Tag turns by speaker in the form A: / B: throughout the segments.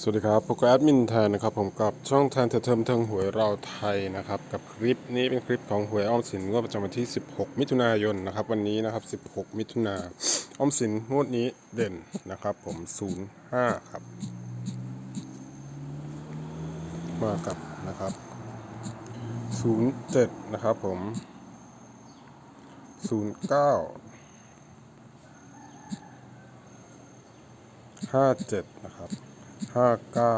A: สวัสดีครับผมก็แอดมินแทนนะครับผมกับช่องแทนเทอเทอมเทิงหวยเราไทยนะครับกับคลิปนี้เป็นคลิปของหวยออมสินงวดประจำวันที่ 16 มิถุนายนนะครับวันนี้นะครับ 16 มิถุนาออมสินงวดนี้เด่นนะครับผม 05 ครับ มากับนะครับ 07 นะครับผม 09 57 นะครับ ห้าเก้า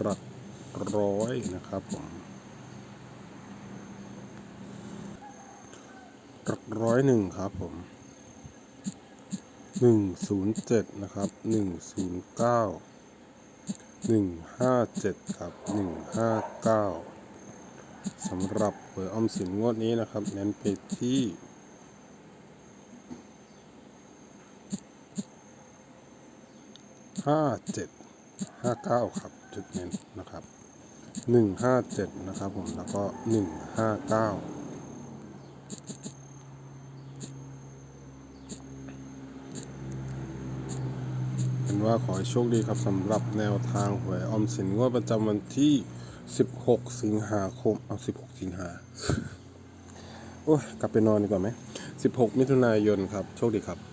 A: หลักร้อยนะครับผมหลักร้อยหนึ่งครับผมหนึ่งศูนย์เจ็ดนะครับหนึ่งศูนย์เก้าหนึ่งห้าเจ็ดครับหนึ่งห้าเก้าสำหรับหวยออมสินงวดนี้นะครับ เน้นไปที่ ห้าเจ็ดห้าเก้าครับจุดเน้นนะครับหนึ่งห้าเจ็ดนะครับผมแล้วก็หนึ่งห้าเก้าเป็นว่าขอให้โชคดีครับสำหรับแนวทางหวยออมสินงวดประจำวันที่16สิงหาคมเอา16สิงหาโอ้ยกลับไปนอนดีกว่าไหม16มิถุนายนครับ โชคดีครับ